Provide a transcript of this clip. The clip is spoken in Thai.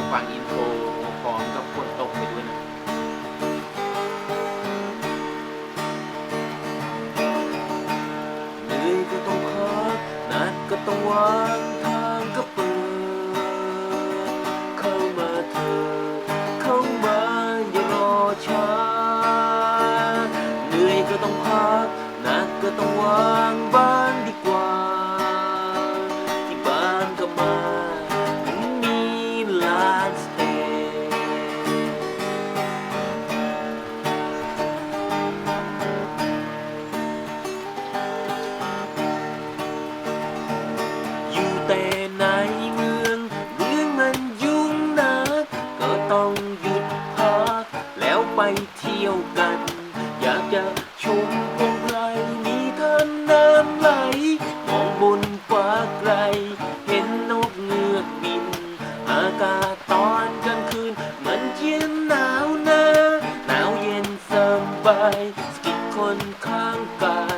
จะฟังอินโทรพร้อมกับฝนตกไปด้วยนะเหนื่อยก็ต้องพักนัดก็ต้องวางทางก็เปิด เข้ามาเถอเข้ามาอย่ารอช้า เหนื่อยก็ต้องพักนัดก็ต้องวาง ต้องหยุดพักแล้วไปเที่ยวกัน อยากจะชมพงไพรมีท่านน้ำไหล มองบนฟ้าไกล เห็นนกเงือกบิน อากาศตอนกลางคืน มันเย็นหนาวนะหนาวเย็นสบายสกิดคนข้างกาย